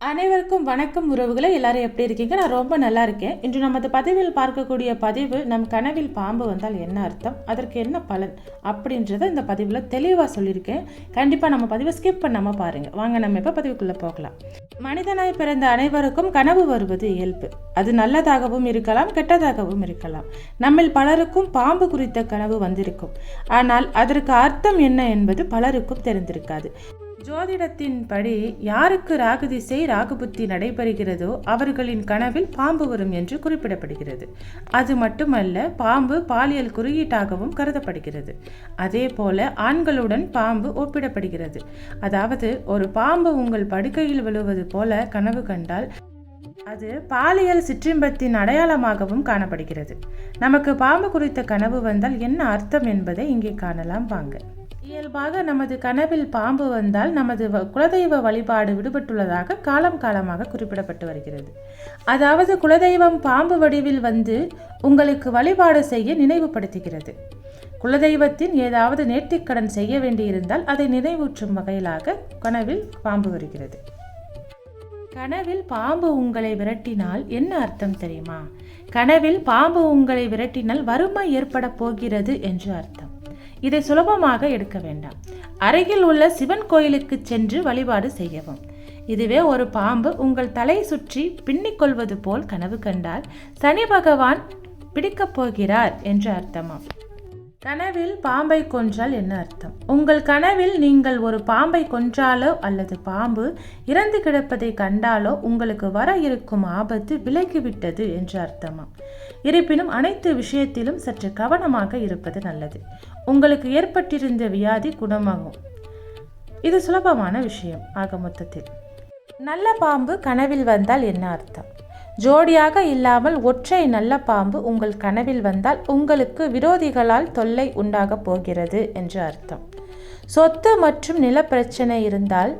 அனைவருக்கும் வணக்கம் உறவுகளை. எல்லாரும் எப்படி இருக்கீங்க? நான் ரொம்ப நல்லா இருக்கேன். இன்று நமது பதிவில் பார்க்கக்கூடிய பதிவு நம் கனவில் பாம்பு வந்தால் என்ன அர்த்தம்? அதற்கு என்ன பலன்? அப்படின்றத இந்த பதிவில் தெளிவாக சொல்லியிருக்கேன். கண்டிப்பாக நம்ம பதிவை ஸ்கிப் பண்ணாமல் பாருங்கள் வாங்க நம்ம இப்போ பதிவுக்குள்ளே போகலாம். மனிதனாய் பிறந்த அனைவருக்கும் கனவு வருவது இயல்பு. அது நல்லதாகவும் இருக்கலாம் கெட்டதாகவும் இருக்கலாம். நம்மில் பலருக்கும் பாம்பு குறித்த கனவு வந்திருக்கும். ஆனால் அதற்கு அர்த்தம் என்ன என்பது பலருக்கும் தெரிந்திருக்காது. ஜோதிடத்தின்படி யாருக்கு ராகு திசை ராகுபுத்தி நடைபெறுகிறதோ அவர்களின் கனவில் பாம்பு வரும் என்று குறிப்பிடப்படுகிறது. அது மட்டுமல்ல பாம்பு பாலியல் குறியீட்டாகவும் கருதப்படுகிறது. அதே போல ஆண்களுடன் பாம்பு ஒப்பிடப்படுகிறது. அதாவது ஒரு பாம்பு உங்கள் படுக்கையில் விழுவது போல கனவு கண்டால் அது பாலியல் சிற்றின்பத்தின் அடையாளமாகவும் காணப்படுகிறது. நமக்கு பாம்பு குறித்த கனவு வந்தால் என்ன அர்த்தம் என்பதை இங்கே காணலாம். வாங்க. இயல்பாக நமது கனவில் பாம்பு வந்தால் நமது வ- குலதெய்வ வழிபாடு விடுபட்டுள்ளதாக காலம் காலமாக குறிப்பிடப்பட்டு வருகிறது. அதாவது குலதெய்வம் பாம்பு வடிவில் வந்து உங்களுக்கு வழிபாடு செய்ய நினைவுபடுத்துகிறது. குலதெய்வத்தின் ஏதாவது நேர்த்திக்கடன் செய்ய வேண்டியிருந்தால் அதை நினைவூற்றும் வகையிலாக கனவில் பாம்பு வருகிறது. கனவில் பாம்பு உங்களை விரட்டினால் என்ன அர்த்தம் தெரியுமா? கனவில் பாம்பு உங்களை விரட்டினால் வறுமை ஏற்பட போகிறது என்று அர்த்தம். இதை சுலபமாக எடுக்க வேண்டாம். அருகில் உள்ள சிவன் கோயிலுக்கு சென்று வழிபாடு செய்யவும். இதுவே ஒரு பாம்பு உங்கள் தலை சுற்றி பின்னிக் கொள்வது போல் கனவு கண்டால் சனி பகவான் பிடிக்கப் போகிறார் என்று அர்த்தமாம். கனவில் பாம்பை கொன்றால் என்ன அர்த்தம்? உங்கள் கனவில் நீங்கள் ஒரு பாம்பை கொன்றாலோ அல்லது பாம்பு இறந்து கிடப்பதை கண்டாலோ உங்களுக்கு வர இருக்கும் ஆபத்து விலகிவிட்டது என்று அர்த்தமா இருப்பினும் அனைத்து விஷயத்திலும் சற்று கவனமாக இருப்பது நல்லது. உங்களுக்கு ஏற்பட்டிருந்த வியாதி குணமாகும். இது சுலபமான விஷயம். ஆக மொத்தத்தில் நல்ல பாம்பு கனவில் வந்தால் என்ன அர்த்தம்? ஜோடியாக இல்லாமல் ஒற்றை நல்ல பாம்பு உங்கள் கனவில் வந்தால் உங்களுக்கு விரோதிகளால் தொல்லை உண்டாகப் போகிறது என்று அர்த்தம். சொத்து மற்றும் நிலப்பிரச்சனை இருந்தால்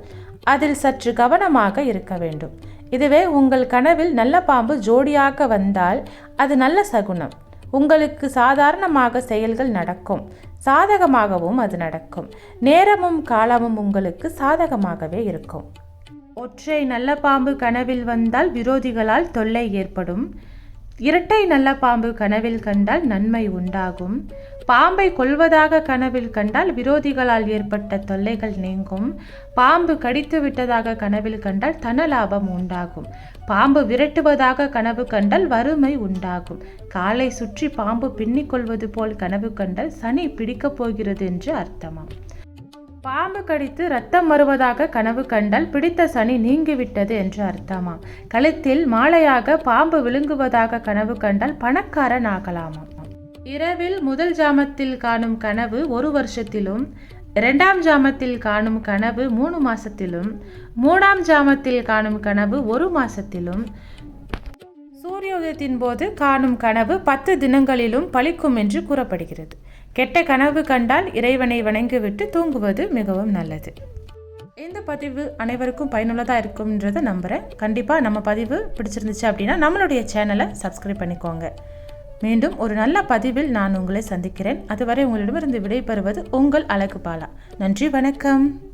அதில் சற்று கவனமாக இருக்க வேண்டும். இதுவே உங்கள் கனவில் நல்ல பாம்பு ஜோடியாக வந்தால் அது நல்ல சகுனம். உங்களுக்கு சாதாரணமாக செயல்கள் நடக்கும். சாதகமாகவும் அது நடக்கும். நேரமும் காலமும் உங்களுக்கு சாதகமாகவே இருக்கும். ஒற்றை நல்ல பாம்பு கனவில் வந்தால் விரோதிகளால் தொல்லை ஏற்படும். இரட்டை நல்ல பாம்பு கனவில் கண்டால் நன்மை உண்டாகும். பாம்பை கொல்வதாக கனவில் கண்டால் விரோதிகளால் ஏற்பட்ட தொல்லைகள் நீங்கும். பாம்பு கடித்து விட்டதாக கனவில் கண்டால் தன லாபம் உண்டாகும். பாம்பு விரட்டுவதாக கனவு கண்டால் வறுமை உண்டாகும். காலை சுற்றி பாம்பு பின்னிக் கொள்வது போல் கனவு கண்டால் சனி பிடிக்கப் போகிறது என்று அர்த்தமாம். பாம்பு கடித்து ரத்தம் வருவதாக கனவு கண்டால் பிடித்த சனி நீங்கிவிட்டது என்று அர்த்தமாம். கழுத்தில் மாலையாக பாம்பு விழுங்குவதாக கனவு கண்டால் பணக்காரன் ஆகலாமாம். இரவில் முதல் ஜாமத்தில் காணும் கனவு ஒரு வருஷத்திலும் இரண்டாம் ஜாமத்தில் காணும் கனவு மூணு மாசத்திலும் மூணாம் ஜாமத்தில் காணும் கனவு ஒரு மாசத்திலும் சூரியோதயத்தின் போது காணும் கனவு பத்து தினங்களிலும் பலிக்கும் என்று கூறப்படுகிறது. கெட்ட கனவு கண்டால் இறைவனை வணங்கிவிட்டு தூங்குவது மிகவும் நல்லது. இந்த பதிவு அனைவருக்கும் பயனுள்ளதாக இருக்கும்ன்றதை நம்புகிறேன் கண்டிப்பாக நம்ம பதிவு பிடிச்சிருந்துச்சு அப்படின்னா நம்மளுடைய சேனலை சப்ஸ்கிரைப் பண்ணிக்கோங்க. மீண்டும் ஒரு நல்ல பதிவில் நான் உங்களை சந்திக்கிறேன். அதுவரை உங்களிடமிருந்து விடைபெறுவது உங்கள் அழகு பாலா நன்றி வணக்கம்.